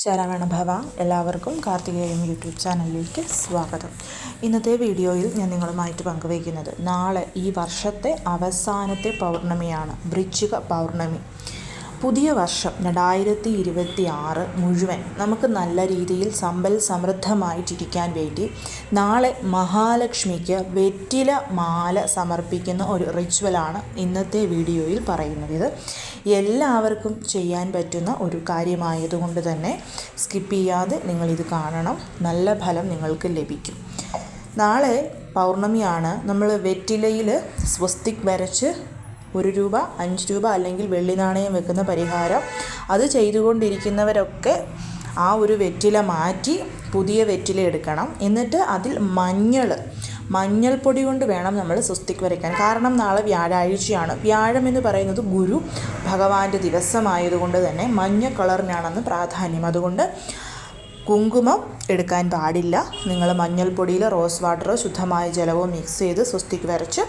ശരവണ ഭവ എല്ലാവർക്കും കാർത്തികേയം യൂട്യൂബ് ചാനലിലേക്ക് സ്വാഗതം. ഇന്നത്തെ വീഡിയോയിൽ ഞാൻ നിങ്ങളുമായിട്ട് പങ്കുവയ്ക്കുന്നത് നാളെ ഈ വർഷത്തെ അവസാനത്തെ പൗർണമിയാണ് വൃശ്ചിക പൗർണമി. പുതിയ വർഷം രണ്ടായിരത്തി ഇരുപത്തി ആറ് മുഴുവൻ നമുക്ക് നല്ല രീതിയിൽ സമ്പൽ സമൃദ്ധമായിട്ടിരിക്കാൻ വേണ്ടി നാളെ മഹാലക്ഷ്മിക്ക് വെറ്റില മാല സമർപ്പിക്കുന്ന ഒരു റിച്വലാണ് ഇന്നത്തെ വീഡിയോയിൽ പറയുന്നത്. ഇത് എല്ലാവർക്കും ചെയ്യാൻ പറ്റുന്ന ഒരു കാര്യമായതുകൊണ്ട് തന്നെ സ്കിപ്പ് ചെയ്യാതെ നിങ്ങളിത് കാണണം. നല്ല ഫലം നിങ്ങൾക്ക് ലഭിക്കും. നാളെ പൗർണമിയാണ്. നമ്മൾ വെറ്റിലയിൽ സ്വസ്തിക് വരച്ച് ഒരു രൂപ അഞ്ച് രൂപ അല്ലെങ്കിൽ വെള്ളി നാണയം വെക്കുന്ന പരിഹാരം. അത് ചെയ്തുകൊണ്ടിരിക്കുന്നവരൊക്കെ ആ ഒരു വെറ്റില മാറ്റി പുതിയ വെറ്റില എടുക്കണം. എന്നിട്ട് അതിൽ മഞ്ഞൾ മഞ്ഞൾപ്പൊടി കൊണ്ട് വേണം നമ്മൾ സ്വസ്തിക്ക് വരയ്ക്കാൻ. കാരണം നാളെ വ്യാഴാഴ്ചയാണ്. വ്യാഴം എന്ന് പറയുന്നത് ഗുരു ഭഗവാന്റെ ദിവസമായതുകൊണ്ട് തന്നെ മഞ്ഞ കളറിനാണെന്ന് പ്രാധാന്യം. അതുകൊണ്ട് കുങ്കുമം എടുക്കാൻ പാടില്ല. നിങ്ങൾ മഞ്ഞൾപ്പൊടിയിൽ റോസ് വാട്ടറോ ശുദ്ധമായ ജലമോ മിക്സ് ചെയ്ത് സ്വസ്തിക്ക് വരച്ച്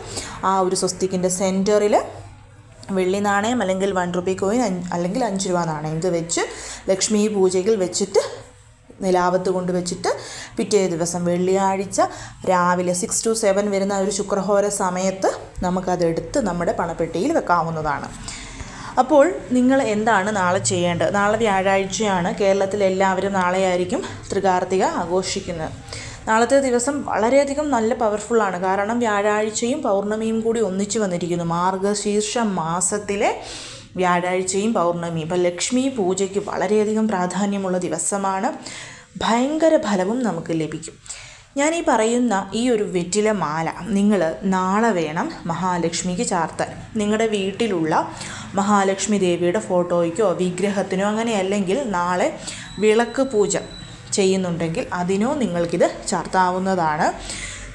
ആ ഒരു സ്വസ്തിക്കിന്റെ സെന്ററിൽ വെള്ളി നാണയം അല്ലെങ്കിൽ വൺ റുപ്പി കോയിൻ അല്ലെങ്കിൽ അഞ്ച് രൂപ നാണയം ഇത് വെച്ച് ലക്ഷ്മി പൂജയിൽ വെച്ചിട്ട് നിലാവത്ത് കൊണ്ട് വെച്ചിട്ട് പിറ്റേ ദിവസം വെള്ളിയാഴ്ച രാവിലെ സിക്സ് ടു സെവൻ വരുന്ന ഒരു ശുക്രഹോര സമയത്ത് നമുക്കതെടുത്ത് നമ്മുടെ പണപ്പെട്ടിയിൽ വെക്കാവുന്നതാണ്. അപ്പോൾ നിങ്ങൾ എന്താണ് നാളെ ചെയ്യേണ്ടത്? നാളെ വ്യാഴാഴ്ചയാണ് കേരളത്തിലെ എല്ലാവരും നാളെയായിരിക്കും തൃകാർത്തിക ആഘോഷിക്കുന്നത്. നാളത്തെ ദിവസം വളരെയധികം നല്ല പവർഫുള്ളാണ് കാരണം വ്യാഴാഴ്ചയും പൗർണമിയും കൂടി ഒന്നിച്ചു വന്നിരിക്കുന്നു. മാർഗശീർഷ മാസത്തിലെ വ്യാഴാഴ്ചയും പൗർണമിയും. ഇപ്പം ലക്ഷ്മി പൂജയ്ക്ക് വളരെയധികം പ്രാധാന്യമുള്ള ദിവസമാണ്. ഭയങ്കര ഫലവും നമുക്ക് ലഭിക്കും. ഞാൻ ഈ പറയുന്ന ഈ ഒരു വെറ്റില മാല നിങ്ങൾ നാളെ വേണം മഹാലക്ഷ്മിക്ക് ചാർത്താൻ. നിങ്ങളുടെ വീട്ടിലുള്ള മഹാലക്ഷ്മി ദേവിയുടെ ഫോട്ടോയ്ക്കോ വിഗ്രഹത്തിനോ അങ്ങനെ അല്ലെങ്കിൽ നാളെ വിളക്ക് പൂജ ചെയ്യുന്നുണ്ടെങ്കിൽ അതിനോ നിങ്ങൾക്കിത് ചാർത്താവുന്നതാണ്.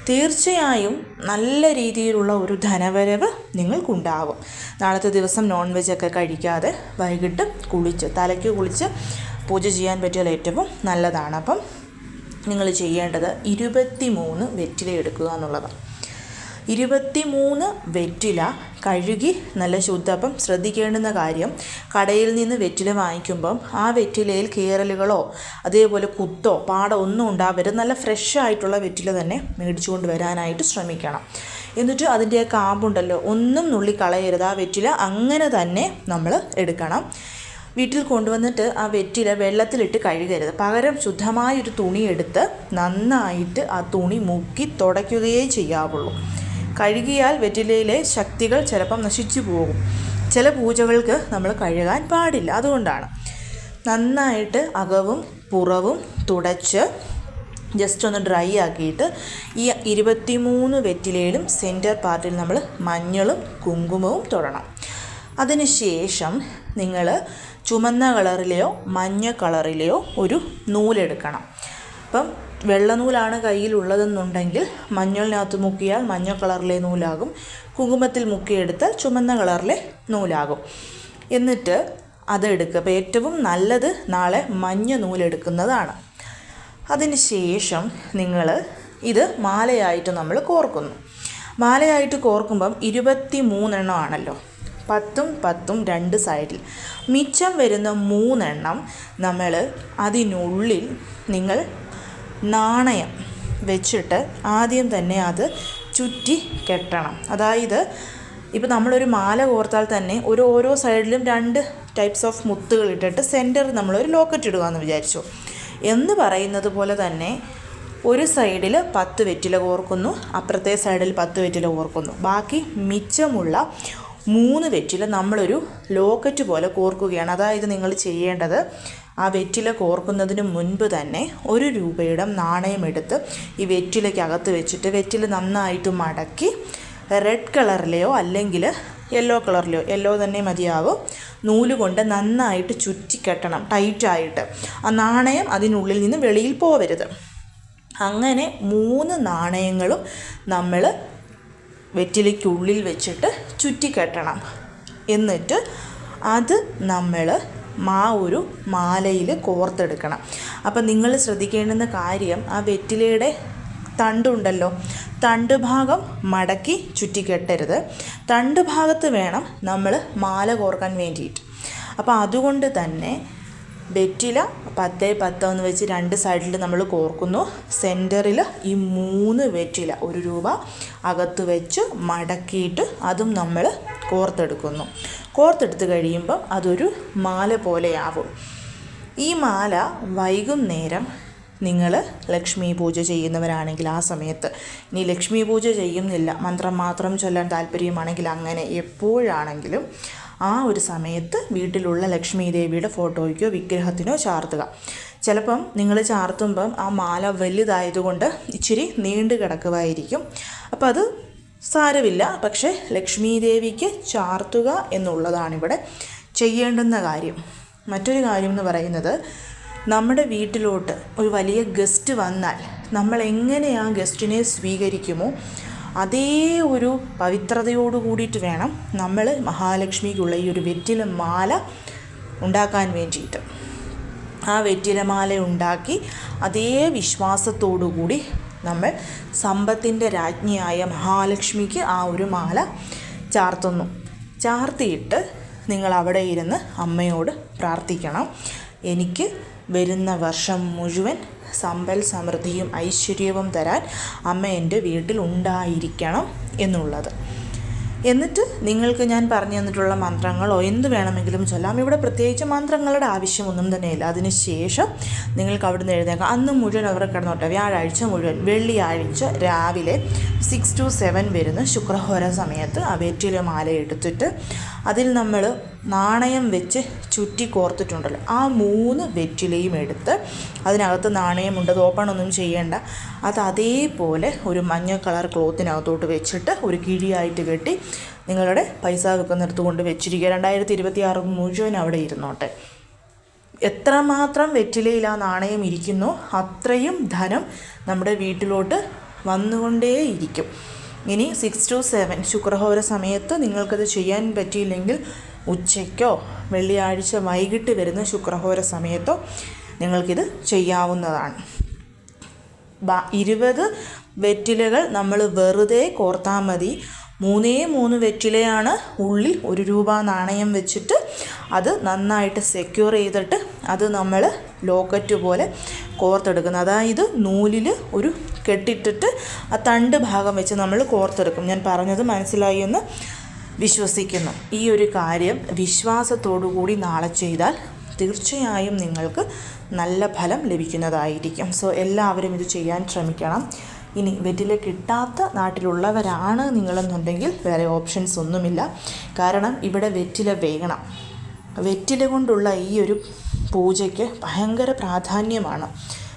തീർച്ചയായും നല്ല രീതിയിലുള്ള ഒരു ധനവരവ് നിങ്ങൾക്കുണ്ടാവും. നാളത്തെ ദിവസം നോൺ വെജ് ഒക്കെ കഴിക്കാതെ വൈകിട്ട് കുളിച്ച് തലയ്ക്ക് കുളിച്ച് പൂജ ചെയ്യാൻ പറ്റിയാൽ ഏറ്റവും നല്ലതാണ്. അപ്പം നിങ്ങൾ ചെയ്യേണ്ടത് ഇരുപത്തി മൂന്ന് വെറ്റില എടുക്കുക എന്നുള്ളതാണ്. ഇരുപത്തി മൂന്ന് വെറ്റില കഴുകി നല്ല ശുദ്ധ അപ്പം ശ്രദ്ധിക്കേണ്ടുന്ന കാര്യം. കടയിൽ നിന്ന് വെറ്റില വാങ്ങിക്കുമ്പം ആ വെറ്റിലയിൽ കീറലുകളോ അതേപോലെ കുത്തോ പാടോ ഒന്നും ഉണ്ടാവരുത്. നല്ല ഫ്രഷ് ആയിട്ടുള്ള വെറ്റില തന്നെ മേടിച്ചുകൊണ്ട് വരാനായിട്ട് ശ്രമിക്കണം. എന്നിട്ട് അതിന്റെ കാമ്പുണ്ടല്ലോ ഒന്നും നുള്ളി കളയരുത് ആ വെറ്റില അങ്ങനെ തന്നെ നമ്മൾ എടുക്കണം. വീട്ടിൽ കൊണ്ടുവന്നിട്ട് ആ വെറ്റില വെള്ളത്തിലിട്ട് കഴുകരുത്. പകരം ശുദ്ധമായൊരു തുണി എടുത്ത് നന്നായിട്ട് ആ തുണി മുക്കി തുടയ്ക്കുകയേ ചെയ്യാവുള്ളൂ. കഴുകിയാൽ വെറ്റിലയിലെ ശക്തികൾ ചിലപ്പം നശിച്ചു പോകും. ചില പൂജകൾക്ക് നമ്മൾ കഴുകാൻ പാടില്ല. അതുകൊണ്ടാണ്. നന്നായിട്ട് അകവും പുറവും തുടച്ച് ജസ്റ്റ് ഒന്ന് ഡ്രൈ ആക്കിയിട്ട് ഈ ഇരുപത്തിമൂന്ന് വെറ്റിലയിലും സെന്റർ പാർട്ടിൽ നമ്മൾ മഞ്ഞളും കുങ്കുമവും തൊടണം. അതിനുശേഷം നിങ്ങൾ ചുമന്ന കളറിലെയോ മഞ്ഞ കളറിലെയോ ഒരു നൂലെടുക്കണം. അപ്പം വെള്ള നൂലാണ് കയ്യിലുള്ളതെന്നുണ്ടെങ്കിൽ മഞ്ഞളിനകത്ത് മുക്കിയാൽ മഞ്ഞ കളറിലെ നൂലാകും. കുങ്കുമത്തിൽ മുക്കിയെടുത്താൽ ചുമന്ന കളറിലെ നൂലാകും. എന്നിട്ട് അതെടുക്കുക. അപ്പോൾ ഏറ്റവും നല്ലത് നാളെ മഞ്ഞ നൂലെടുക്കുന്നതാണ്. അതിന് ശേഷം നിങ്ങൾ ഇത് മാലയായിട്ട് നമ്മൾ കോർക്കുന്നു. മാലയായിട്ട് കോർക്കുമ്പം ഇരുപത്തി മൂന്നെണ്ണം ആണല്ലോ പത്തും പത്തും രണ്ട് സൈഡിൽ. മിച്ചം വരുന്ന മൂന്നെണ്ണം നമ്മൾ അതിനുള്ളിൽ നിങ്ങൾ നാണയം വെച്ചിട്ട് ആദ്യം തന്നെ അത് ചുറ്റി കെട്ടണം. അതായത് ഇപ്പോൾ നമ്മളൊരു മാല കോർത്താൽ തന്നെ ഒരു ഓരോ സൈഡിലും രണ്ട് ടൈപ്സ് ഓഫ് മുത്തുകൾ ഇട്ടിട്ട് സെന്ററിൽ നമ്മളൊരു ലോക്കറ്റ് ഇടുക എന്ന് വിചാരിച്ചു. എന്ന് പറയുന്നത് പോലെ തന്നെ ഒരു സൈഡിൽ പത്ത് വെറ്റില കോർക്കുന്നു അപ്പുറത്തെ സൈഡിൽ പത്ത് വെറ്റില കോർക്കുന്നു. ബാക്കി മിച്ചമുള്ള മൂന്ന് വെറ്റില നമ്മളൊരു ലോക്കറ്റ് പോലെ കോർക്കുകയാണ്. അതായത് നിങ്ങൾ ചെയ്യേണ്ടത് ആ വെറ്റില കോർക്കുന്നതിന് മുൻപ് തന്നെ ഒരു രൂപയുടെ നാണയമെടുത്ത് ഈ വെറ്റിലയ്ക്കകത്ത് വെച്ചിട്ട് വെറ്റില നന്നായിട്ട് മടക്കി റെഡ് കളറിലെയോ അല്ലെങ്കിൽ യെല്ലോ കളറിലെയോ യെല്ലോ തന്നെ മതിയാവും. നൂൽ കൊണ്ട് നന്നായിട്ട് ചുറ്റിക്കെട്ടണം ടൈറ്റായിട്ട് ആ നാണയം അതിനുള്ളിൽ നിന്ന് വെളിയിൽ പോവരുത്. അങ്ങനെ മൂന്ന് നാണയങ്ങളും നമ്മൾ വെറ്റിലയ്ക്കുള്ളിൽ വെച്ചിട്ട് ചുറ്റിക്കെട്ടണം. എന്നിട്ട് അത് നമ്മൾ മാ ഒരു മാലയിൽ കോർത്തെടുക്കണം. അപ്പം നിങ്ങൾ ശ്രദ്ധിക്കേണ്ടുന്ന കാര്യം ആ വെറ്റിലയുടെ തണ്ടുണ്ടല്ലോ തണ്ട് ഭാഗം മടക്കി ചുറ്റിക്കെട്ടരുത്. തണ്ട് ഭാഗത്ത് വേണം നമ്മൾ മാല കോർക്കാൻ വേണ്ടിയിട്ട്. അപ്പോൾ അതുകൊണ്ട് തന്നെ വെറ്റില പത്ത് പത്ത് എന്ന് വെച്ച് രണ്ട് സൈഡിൽ നമ്മൾ കോർക്കുന്നു. സെന്ററിൽ ഈ മൂന്ന് വെറ്റില ഒരു രൂപ അകത്ത് വെച്ച് മടക്കിയിട്ട് അതും നമ്മൾ കോർത്തെടുക്കുന്നു. കോർത്തെടുത്ത് കഴിയുമ്പം അതൊരു മാല പോലെയാവും. ഈ മാല വൈകുന്നേരം നിങ്ങൾ ലക്ഷ്മി പൂജ ചെയ്യുന്നവരാണെങ്കിൽ ആ സമയത്ത്. ഇനി ലക്ഷ്മി പൂജ ചെയ്യുന്നില്ല. മന്ത്രം മാത്രം ചൊല്ലാൻ താല്പര്യമാണെങ്കിൽ അങ്ങനെ എപ്പോഴാണെങ്കിലും ആ ഒരു സമയത്ത് വീട്ടിലുള്ള ലക്ഷ്മി ദേവിയുടെ ഫോട്ടോയ്ക്കോ വിഗ്രഹത്തിനോ ചാർത്തുക. ചിലപ്പം നിങ്ങൾ ചാർത്തുമ്പം ആ മാല വലുതായതുകൊണ്ട് ഇച്ചിരി നീണ്ടു കിടക്കുമായിരിക്കും അപ്പോൾ അത് സാരമില്ല. പക്ഷേ ലക്ഷ്മി ദേവിക്ക് ചാർത്തുക എന്നുള്ളതാണിവിടെ ചെയ്യേണ്ടുന്ന കാര്യം. മറ്റൊരു കാര്യം എന്ന് പറയുന്നത് നമ്മുടെ വീട്ടിലോട്ട് ഒരു വലിയ ഗസ്റ്റ് വന്നാൽ നമ്മൾ എങ്ങനെ ആ ഗസ്റ്റിനെ സ്വീകരിക്കുമോ അതേ ഒരു പവിത്രതയോട് കൂടിയിട്ട് വേണം നമ്മൾ മഹാലക്ഷ്മിക്കുള്ള ഈ ഒരു വെറ്റില മാല ഉണ്ടാക്കാൻ വേണ്ടിയിട്ട്. ആ വെറ്റിലമാല ഉണ്ടാക്കി അതേ വിശ്വാസത്തോടു കൂടി നമ്മൾ സമ്പത്തിന്റെ രാജ്ഞിയായ മഹാലക്ഷ്മിക്ക് ആ ഒരു മാല ചാർത്തുന്നു. ചാർത്തിയിട്ട് നിങ്ങൾ അവിടെ ഇരുന്ന് അമ്മയോട് പ്രാർത്ഥിക്കണം. എനിക്ക് വരുന്ന വർഷം മുഴുവൻ സമ്പൽ സമൃദ്ധിയും ഐശ്വര്യവും തരാൻ അമ്മ എന്റെ വീട്ടിൽ ഉണ്ടായിരിക്കണം എന്നുള്ളത്. എന്നിട്ട് നിങ്ങൾക്ക് ഞാൻ പറഞ്ഞു തന്നിട്ടുള്ള മന്ത്രങ്ങളോ എന്ത് വേണമെങ്കിലും ചൊല്ലാം. ഇവിടെ പ്രത്യേകിച്ച് മന്ത്രങ്ങളുടെ ആവശ്യമൊന്നും തന്നെയില്ല. അതിനുശേഷം നിങ്ങൾക്ക് അവിടുന്ന് എഴുന്നേക്കാം. അന്ന് മുഴുവൻ അവർ കിടന്നോട്ടെ. വ്യാഴാഴ്ച മുഴുവൻ വെള്ളിയാഴ്ച രാവിലെ സിക്സ് ടു സെവൻ വരുന്ന ശുക്രഹോര സമയത്ത് അവേറ്റിലെ വെറ്റില മാല എടുത്തിട്ട് അതിൽ നമ്മൾ നാണയം വെച്ച് ചുറ്റി കോർത്തിട്ടുണ്ടല്ലോ. ആ മൂന്ന് വെറ്റിലയും എടുത്ത് അതിനകത്ത് നാണയമുണ്ട്. അത് ഓപ്പൺ ഒന്നും ചെയ്യേണ്ട. അത് അതേപോലെ ഒരു മഞ്ഞ കളർ ക്ലോത്തിനകത്തോട്ട് വെച്ചിട്ട് ഒരു കിഴിയായിട്ട് കെട്ടി നിങ്ങളുടെ പൈസ വെക്കുന്നിടത്ത് കൊണ്ട് വെച്ചിരിക്കുക. രണ്ടായിരത്തി ഇരുപത്തി ആറ് മുഴുവൻ അവിടെ ഇരുന്നോട്ടെ. എത്രമാത്രം വെറ്റിലയിൽ ആ നാണയം ഇരിക്കുന്നു അത്രയും ധനം നമ്മുടെ വീട്ടിലോട്ട് വന്നുകൊണ്ടേയിരിക്കും. ഇനി സിക്സ് ടു സെവൻ ശുക്രഹോര സമയത്ത് നിങ്ങൾക്കത് ചെയ്യാൻ പറ്റിയില്ലെങ്കിൽ ഉച്ചയ്ക്കോ വെള്ളിയാഴ്ച വൈകിട്ട് വരുന്ന ശുക്രഹോര സമയത്തോ നിങ്ങൾക്കിത് ചെയ്യാവുന്നതാണ്. ഇരുപത് വെറ്റിലകൾ നമ്മൾ വെറുതെ കോർത്താൽ മതി. മൂന്നേ മൂന്ന് വെറ്റിലയാണ് ഉള്ളിൽ ഒരു രൂപ നാണയം വെച്ചിട്ട് അത് നന്നായിട്ട് സെക്യൂർ ചെയ്തിട്ട് അത് നമ്മൾ ലോക്കറ്റ് പോലെ കോർത്തെടുക്കുന്നത്. അതായത് നൂലിൽ ഒരു കെട്ടിട്ടിട്ട് ആ തണ്ട് ഭാഗം വെച്ച് നമ്മൾ കോർത്തെടുക്കും. ഞാൻ പറഞ്ഞത് മനസ്സിലായി എന്ന് വിശ്വസിക്കുന്നു. ഈ ഒരു കാര്യം വിശ്വാസത്തോടു കൂടി നാളെ ചെയ്താൽ തീർച്ചയായും നിങ്ങൾക്ക് നല്ല ഫലം ലഭിക്കുന്നതായിരിക്കും. സോ എല്ലാവരും ഇത് ചെയ്യാൻ ശ്രമിക്കണം. ഇനി വെറ്റില കിട്ടാത്ത നാട്ടിലുള്ളവരാണ് നിങ്ങളെന്നുണ്ടെങ്കിൽ വേറെ ഓപ്ഷൻസ് ഒന്നുമില്ല. കാരണം ഇവിടെ വെറ്റില വേകണം. വെറ്റില കൊണ്ടുള്ള ഈ ഒരു പൂജയ്ക്ക് ഭയങ്കര പ്രാധാന്യമാണ്.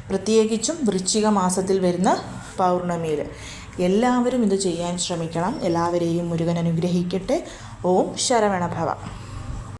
പ്രത്യേകിച്ചും വൃശ്ചിക മാസത്തിൽ വരുന്ന പൗർണമിയിൽ എല്ലാവരും ഇത് ചെയ്യാൻ ശ്രമിക്കണം. എല്ലാവരെയും മുരുകൻ അനുഗ്രഹിക്കട്ടെ. ഓം ശരവണഭവ.